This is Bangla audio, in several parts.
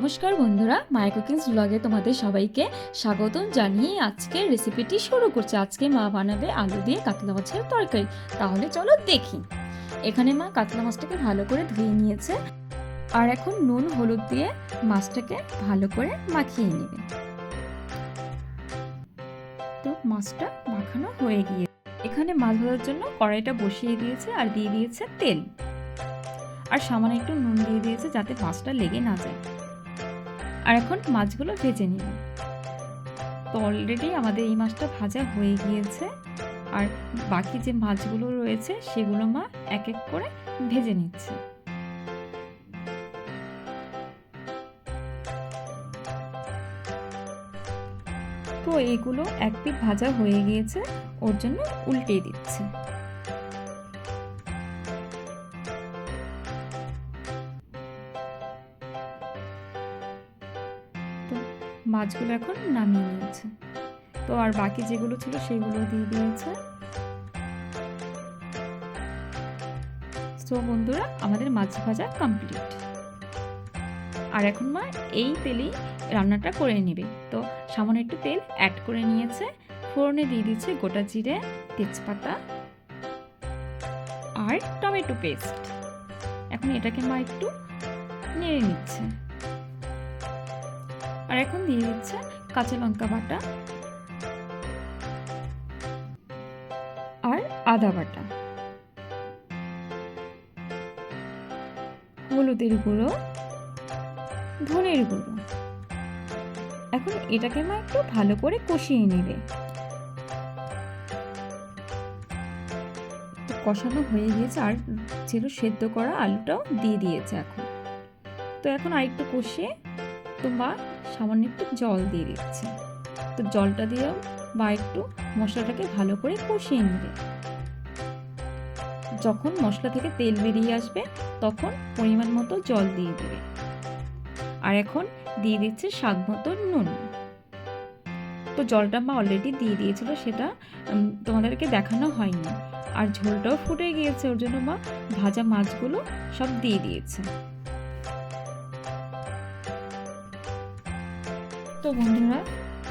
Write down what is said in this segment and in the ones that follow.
নমস্কার বন্ধুরা মাই কুকিংস ব্লগে তোমাদের সবাইকে স্বাগতম জানিয়ে আজকে রেসিপিটি শুরু করছে। আজকে মা বানাবে আলু দিয়ে কাতলা মাছের তরকারি। তাহলে চলো দেখি। এখানে মা কাতলা মাছটাকে ভালো করে ধুয়ে নিয়েছে। আর এখন নুন, হলুদ দিয়ে মাছটাকে ভালো করে মাখিয়ে নেবে। তো মাছটা মাখানো হয়ে গিয়ে এখানে মাছ ধরার জন্য কড়াইটা বসিয়ে দিয়েছে আর দিয়ে দিয়েছে তেল। আর সামান্য একটু নুন দিয়ে দিয়েছে যাতে মাছটা লেগে না যায়। আর এখন মাছগুলো ভেজে নিব তো অলরেডি আমাদের এই মাছটা ভাজা হয়ে গিয়েছে। আর বাকি যে মাছগুলো রয়েছে, সেগুলো মা এক এক করে ভেজে নিচ্ছে। তো এগুলো এক পিঠ ভাজা হয়ে গিয়েছে, ওর জন্য উল্টে দিচ্ছে। মাছগুলো এখন নামিয়ে নিয়েছে। তো আর বাকি যেগুলো ছিল সেগুলো দিয়ে দিয়েছে। তো বন্ধুরা, আমাদের মাছ ভাজা কমপ্লিট আর এখন মা এই তেলেই রান্নাটা করে নেবে। তো সামান্য একটু তেল অ্যাড করে নিয়েছে। ফোড়নে দিয়ে দিচ্ছে গোটা জিরে, তেজপাতা আর টমেটো পেস্ট এখন এটাকে মা একটু নেড়ে নিচ্ছে। এখন দিয়ে দিচ্ছে কাঁচা লঙ্কা বাটা আর আদা বাটা। হলুদের গুঁড়ো, ধনের গুঁড়ো। এখন এটাকে মা একটু ভালো করে কষিয়ে নেবে। কষানো হয়ে গিয়েছে আর ছিল সেদ্ধ করা আলুটাও দিয়ে দিয়েছে এখন। তো এখন আরেকটু কষিয়ে তো মা সামান্য একটু জল দিয়ে দিচ্ছে। তো জলটা দিয়েও বা একটু মশলাটাকে ভালো করে কষিয়ে নেবে যখন মশলা থেকে তেল বেরিয়ে আসবে, তখন পরিমাণ মতো জল দিয়ে দেবে। আর এখন দিয়ে দিচ্ছে স্বাদ মতো নুন। তো জলটা মা অলরেডি দিয়ে দিয়েছিল, সেটা তোমাদেরকে দেখানো হয়নি। আর ঝোলটাও ফুটে গিয়েছে, ওর জন্য মা ভাজা মাছগুলো সব দিয়ে দিয়েছে। তো বন্ধুরা,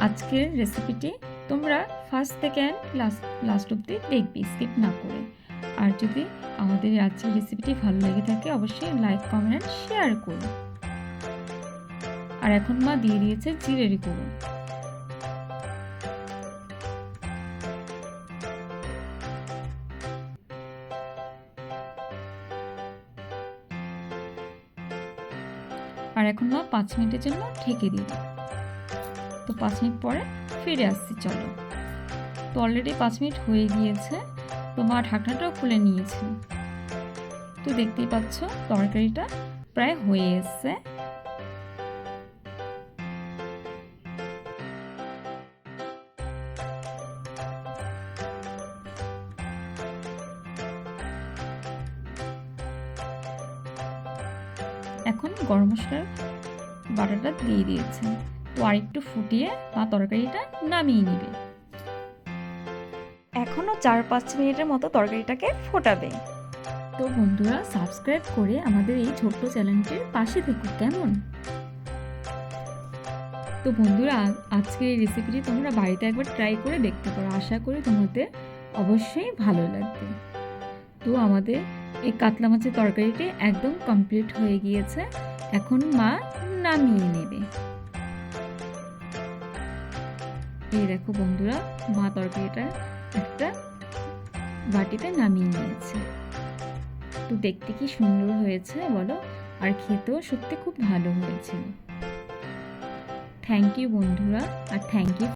আজকের রেসিপিটি তোমরা ফার্স্ট থেকে লাস্ট লাস্ট অব্দি দেখবি স্কিপ না করে। আর যদি আমাদের আজকের রেসিপিটি ভালো লেগে থাকে, অবশ্যই লাইক কমেন্ট শেয়ার করুন আর এখন মা দিয়ে দিয়েছে জিরের গুঁড়ো। আর এখন মা পাঁচ মিনিটের জন্য ঢেকে দিবে। তো পাঁচ মিনিট পরে ফিরে আসছি, চলো। তো অলরেডি পাঁচ মিনিট হয়ে গিয়েছে, তো মা ঢাকনাটাও খুলে নিয়েছে। তো দেখতেই পাচ্ছ, তরকারিটা প্রায় হয়ে এসছে। এখন গরম মশলার বাটাটা দিয়ে দিয়েছে। তো আরেকটু ফুটিয়ে বা তরকারিটা নামিয়ে নেবে। এখনও চার পাঁচ মিনিটের মতো তরকারিটাকে ফোটাবে। তো বন্ধুরা সাবস্ক্রাইব করে আমাদের এই ছোট্ট চ্যানেলটির পাশে থেকো কেমন? তো বন্ধুরা আজকের এই রেসিপিটি তোমরা বাড়িতে একবার ট্রাই করে দেখতে পারো। আশা করি তোমাদের অবশ্যই ভালো লাগবে। তো আমাদের এই কাতলা মাছের তরকারিটি একদম কমপ্লিট হয়ে গিয়েছে। এখন মা নামিয়ে নেবে। এই দেখো বন্ধুরা, মা তরকারিটা একটা বাটিতে নামিয়ে নিয়েছে। তো দেখতে কি সুন্দর হয়েছে বলো? আর খেতেও সত্যি খুব ভালো হয়েছিল। থ্যাংক ইউ বন্ধুরা, আর থ্যাংক ইউ